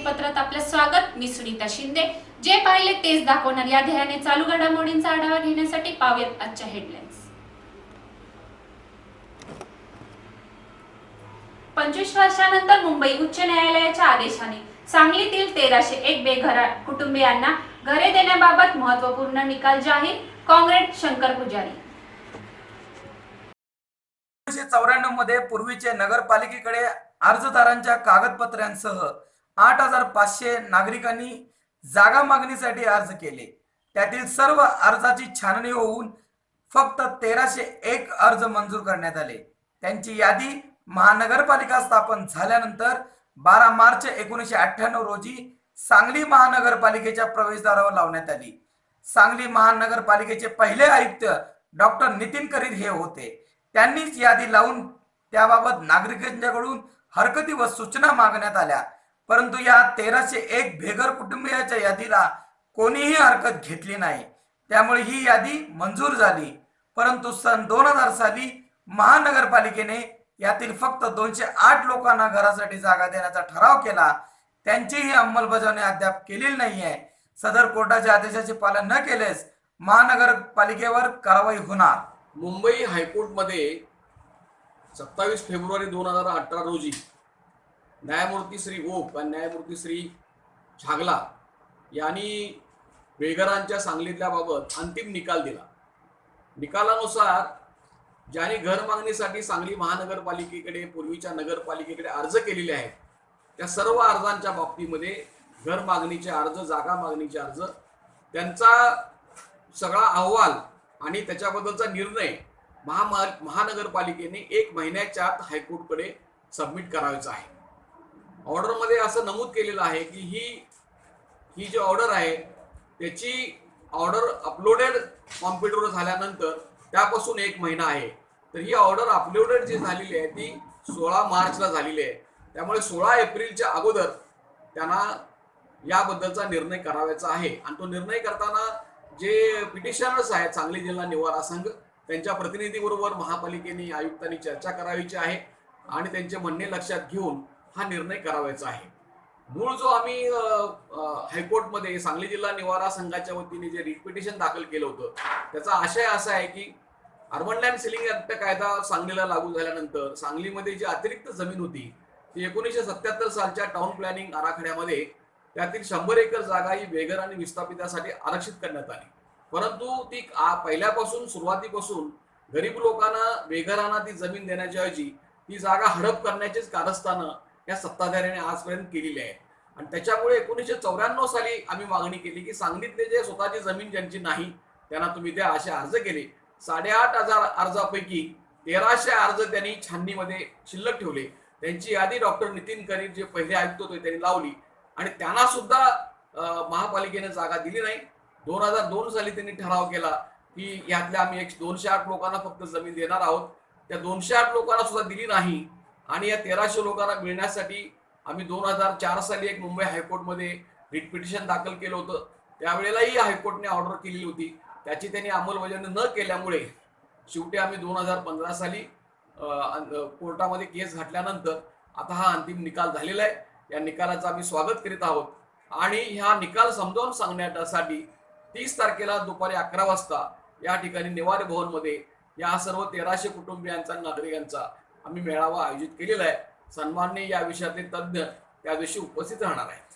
बातमीपत्रात आपलं स्वागत. मी सुनीता शिंदे. जे पाहिले तेच दाखवणार. या ध्येयाने चालू घडामोडींचा आढावा घेण्यासाठी पाहूयात आजच्या हेडलाईन्स पंचवीस वर्षानंतर मुंबई उच्च न्यायालयाच्या आदेशाने सांगलीतील तेराशे एक बेघरा कुटुंबियांना घरे देण्याबाबत महत्त्वपूर्ण निकाल जाहीर. काँग्रेस शंकर पुजारी. एकोणीसशे चौऱ्याण्णवमध्ये पूर्वीचे नगरपालिकेकडे अर्जदारांच्या कागदपत्रांसह आठ हजार पाचशे नागरिकांनी जागा मागणीसाठी अर्ज केले. त्यातील सर्व अर्जाची छाननी होऊन फक्त तेराशे एक अर्ज मंजूर करण्यात आले. त्यांची यादी महानगरपालिका स्थापन झाल्यानंतर बारा मार्च एकोणीसशे अठ्ठ्याण्णव रोजी सांगली महानगरपालिकेच्या प्रवेशद्वारावर लावण्यात आली. सांगली महानगरपालिकेचे पहिले आयुक्त डॉक्टर नितीन करीर हे होते. त्यांनीच यादी लावून त्याबाबत नागरिकांच्याकडून हरकती व सूचना मागण्यात आल्या. परंतु या तेराशे एक भेगर कुटुंबियाच्या यादीला कोणीही हरकत घेतली नाही. त्यामुळे ही यादी मंजूर झाली. परंतु सन दोन हजार साली महानगरपालिकेने यातील फक्त दोनशे आठ लोकांना घरासाठी जागा देण्याचा ठराव केला. त्यांचीही अंमलबजावणी अद्याप केलेली नाहीये. सदर कोर्टाच्या आदेशाचे पालन न केल्यास महानगरपालिकेवर कारवाई होणार. मुंबई हायकोर्टमध्ये सत्तावीस फेब्रुवारी दोन हजार अठरा रोजी न्यायमूर्ती श्री ओक आणि न्यायमूर्ती श्री छागला यांनी बेघरांच्या सांगलीतल्याबाबत अंतिम निकाल दिला. निकालानुसार ज्यांनी घर मागणीसाठी सांगली महानगरपालिकेकडे पूर्वीच्या नगरपालिकेकडे अर्ज केलेले आहेत त्या सर्व अर्जांच्या बाबतीमध्ये घर मागणीचे अर्ज जागा मागणीचे अर्ज त्यांचा सगळा अहवाल आणि त्याच्याबद्दलचा निर्णय महा महानगरपालिकेने एक महिन्याच्या आत हायकोर्टकडे सबमिट करायचा आहे. ऑर्डरमध्ये असं नमूद केलेलं आहे की ही ही जी ऑर्डर आहे त्याची ऑर्डर अपलोडेड कॉम्प्युटरवर झाल्यानंतर त्यापासून एक महिना आहे. तर ही ऑर्डर अपलोडेड जी झालेली आहे ती सोळा मार्चला झालेली आहे. त्यामुळे सोळा एप्रिलच्या अगोदर त्यांना याबद्दलचा निर्णय करावायचा आहे. आणि तो निर्णय करताना जे पिटिशनर्स आहेत सांगली जिल्हा निवारा संघ त्यांच्या प्रतिनिधीबरोबर महापालिकेने आयुक्तांनी चर्चा करावीची आहे. आणि त्यांचे म्हणणे लक्षात घेऊन हा निर्णय करावायचा आहे. मूळ जो आम्ही हायकोर्टमध्ये सांगली जिल्हा निवारा संघाच्या वतीने जे रिट दाखल केलं होतं त्याचा आशय असा आहे की अर्बन लँड सिलिंग ऍक्ट कायदा सांगलीला लागू झाल्यानंतर सांगलीमध्ये जी अतिरिक्त जमीन होती ती एकोणीसशे सत्याहत्तर सालच्या टाउन प्लॅनिंग आराखड्यामध्ये त्यातील शंभर एकर जागा ही बेघर आणि विस्थापितासाठी आरक्षित करण्यात आली. परंतु ती पहिल्यापासून सुरुवातीपासून गरीब लोकांना बेघरांना ती जमीन देण्याच्या ऐवजी ती जागा हडप करण्याचीच कारस्थानं या सत्ताधाऱ्याने आजपर्यंत केलेली आहे. आणि त्याच्यामुळे एकोणीसशे चौऱ्याण्णव साली आम्ही मागणी केली की सांगलीतले जे स्वतःची जमीन ज्यांची नाही त्यांना तुम्ही द्या असे अर्ज केले. साडेआठ हजार अर्जापैकी तेराशे अर्ज त्यांनी छाननीमध्ये शिल्लक ठेवले. त्यांची यादी डॉक्टर नितीन करीर जे पहिले आयुक्त होते त्यांनी लावली. आणि त्यांना सुद्धा महापालिकेने जागा दिली नाही. दोन हजार दोन साली त्यांनी ठराव केला की यातल्या आम्ही एक दोनशे आठ लोकांना फक्त जमीन देणार आहोत. त्या दोनशे आठ लोकांना सुद्धा दिली नाही. आणि या तेराशे लोकांना मिळण्यासाठी आम्ही दोन हजार चार साली एक मुंबई हायकोर्टमध्ये रिट पिटिशन दाखल केलं होतं. त्यावेळेलाही हायकोर्टने ऑर्डर केलेली होती. त्याची त्यांनी अंमलबजावणी न केल्यामुळे शेवटी आम्ही दोन हजार पंधरा साली कोर्टामध्ये केस घातल्यानंतर आता हा अंतिम निकाल झालेला आहे. या निकालाचं आम्ही स्वागत करीत आहोत. आणि ह्या निकाल समजावून सांगण्यासाठी तीस तारखेला दुपारी अकरा वाजता या ठिकाणी निवारी भवनमध्ये या सर्व तेराशे कुटुंबियांचा नागरिकांचा आम्ही मेळावा आयोजित केलेला आहे. सन्माननीय या विषयातले तज्ज्ञ त्या दिवशी उपस्थित राहणार आहेत.